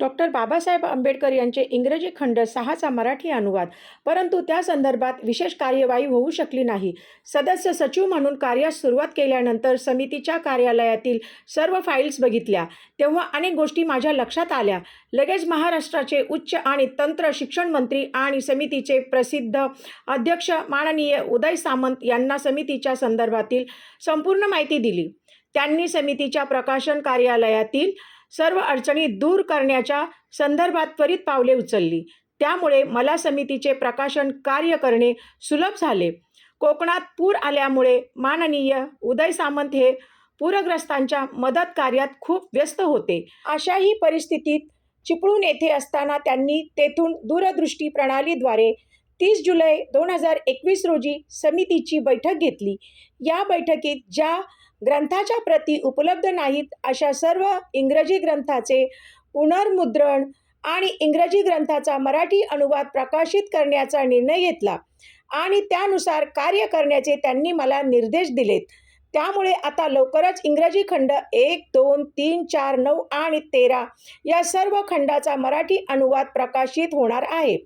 Doctor Babasaheb Ambedkar यांचे इंग्रजी खंड सहाचा मराठी अनुवाद. परंतु त्या संदर्भात विशेष कार्यवाही होऊ शकली नाही. सदस्य सचिव म्हणून कार्यास सुरुवात केल्यानंतर समितीच्या कार्यालयातील सर्व फाईल्स बघितल्या. तेव्हा अनेक गोष्टी माझ्या लक्षात आल्या. लगेच महाराष्ट्राचे उच्च आणि तंत्र शिक्षण मंत्री आणि समितीचे प्रसिद्ध अध्यक्ष माननीय उदय सामंत यांना समितीच्या संदर्भातील संपूर्ण माहिती दिली. त्यांनी समितीच्या प्रकाशन कार्यालयातील सर्व अडचणी दूर करण्याच्या संदर्भात त्वरित पावले उचलली. त्यामुळे मला समितीचे प्रकाशन कार्य करणे सुलभ झाले. कोकणात पूर आल्यामुळे माननीय उदय सामंत हे पूरग्रस्तांच्या मदत कार्यात खूप व्यस्त होते. अशाही परिस्थितीत चिपळूण येथे असताना त्यांनी तेथून दूरदृष्टी प्रणालीद्वारे तीस जुलै दोन हजार एकवीस रोजी समितीची बैठक घेतली. या बैठकीत ज्या ग्रंथाच्या प्रती उपलब्ध नाहीत अशा सर्व इंग्रजी ग्रंथाचे पुनर्मुद्रण आणि इंग्रजी ग्रंथाचा मराठी अनुवाद प्रकाशित करण्याचा निर्णय घेतला आणि त्यानुसार कार्य करण्याचे त्यांनी मला निर्देश दिलेत. त्यामुळे आता लवकरच इंग्रजी खंड एक दोन तीन चार नऊ आणि तेरा या सर्व खंडाचा मराठी अनुवाद प्रकाशित होणार आहे.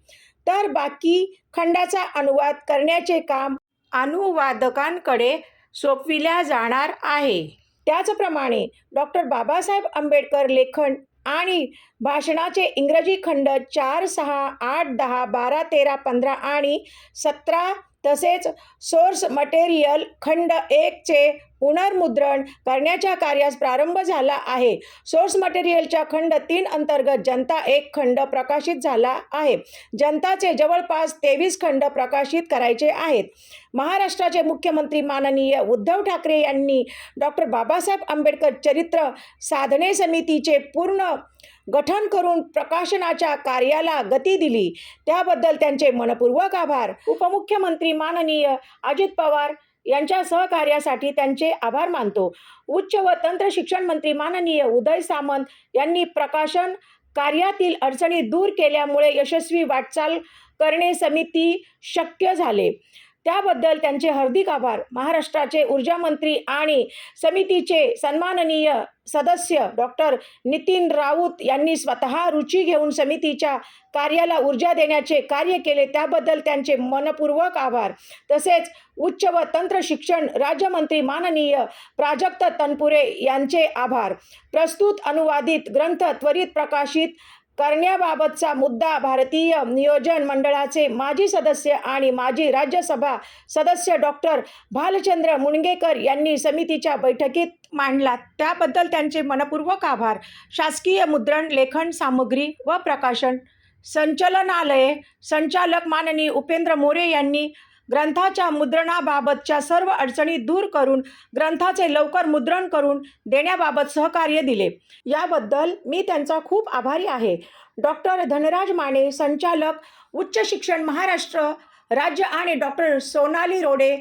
तर बाकी खंडाचा अनुवाद करण्याचे काम अनुवादकांकडे सोपविल्या जाणार आहे. त्याचप्रमाणे डॉक्टर बाबासाहेब आंबेडकर लेखन आणि भाषणाचे इंग्रजी खंड चार सहा आठ दहा बारा तेरा पंधरा आणि सतरा तसेच सोर्स मटेरियल खंड एकचे पुनर्मुद्रण करण्याच्या कार्यास प्रारंभ झाला आहे. सोर्स मटेरियलच्या खंड तीन अंतर्गत जनता एक खंड प्रकाशित झाला आहे. जनताचे जवळपास तेवीस खंड प्रकाशित करायचे आहेत. महाराष्ट्राचे मुख्यमंत्री माननीय उद्धव ठाकरे यांनी डॉक्टर बाबासाहेब आंबेडकर चरित्र साधने समितीचे पूर्ण गठन करून प्रकाशनाच्या कार्याला गती दिली. त्याबद्दल त्यांचे मनपूर्वक आभार. उपमुख्यमंत्री माननीय अजित पवार यांच्या सहकार्यासाठी त्यांचे आभार मानतो. उच्च व तंत्र शिक्षण मंत्री माननीय उदय सामंत यांनी प्रकाशन कार्यातील अडचणी दूर केल्यामुळे यशस्वी वाटचाल करणे समिती शक्य झाले. त्याबद्दल त्यांचे हार्दिक आभार. महाराष्ट्राचे ऊर्जा मंत्री आणि समितीचे सन्माननीय सदस्य डॉक्टर नितीन राऊत यांनी स्वतः रुची घेऊन समितीच्या कार्याला ऊर्जा देण्याचे कार्य केले. त्याबद्दल त्यांचे मनपूर्वक आभार. तसेच उच्च व तंत्र शिक्षण राज्यमंत्री माननीय प्राजक्त तनपुरे यांचे आभार. प्रस्तुत अनुवादित ग्रंथ त्वरित प्रकाशित करण्याबाबतचा मुद्दा भारतीय नियोजन मंडळाचे माजी सदस्य आणि माजी राज्यसभा सदस्य डॉक्टर भालचंद्र मुणगेकर यांनी समितीच्या बैठकीत मांडला. त्याबद्दल त्यांचे मनपूर्वक आभार. शासकीय मुद्रण लेखन सामग्री व प्रकाशन संचलनालये संचालक माननीय उपेंद्र मोरे यांनी ग्रंथाच्या मुद्रणाबाबतच्या सर्व अडचणी दूर करून ग्रंथाचे लवकर मुद्रण करून देण्याबाबत सहकार्य दिले. याबद्दल मी त्यांचा खूप आभारी आहे. डॉक्टर धनराज माने संचालक उच्च शिक्षण महाराष्ट्र राज्य आणि डॉक्टर सोनाली रोडे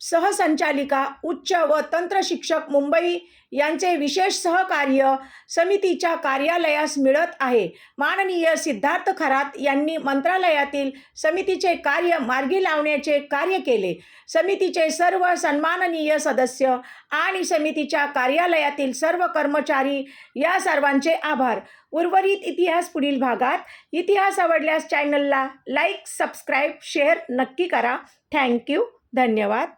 सहसंचालिका उच्च व तंत्र शिक्षक मुंबई यांचे विशेष सहकार्य समितीच्या कार्यालयास मिळत आहे. माननीय सिद्धार्थ खरात यांनी मंत्रालयातील समितीचे कार्य मार्गी लावण्याचे कार्य केले. समितीचे सर्व सन्माननीय सदस्य आणि समितीच्या कार्यालयातील सर्व कर्मचारी या सर्वांचे आभार. उर्वरित इतिहास पुढील भागात. इतिहास आवडल्यास चॅनलला लाईक सबस्क्राईब शेअर नक्की करा. थँक्यू. धन्यवाद.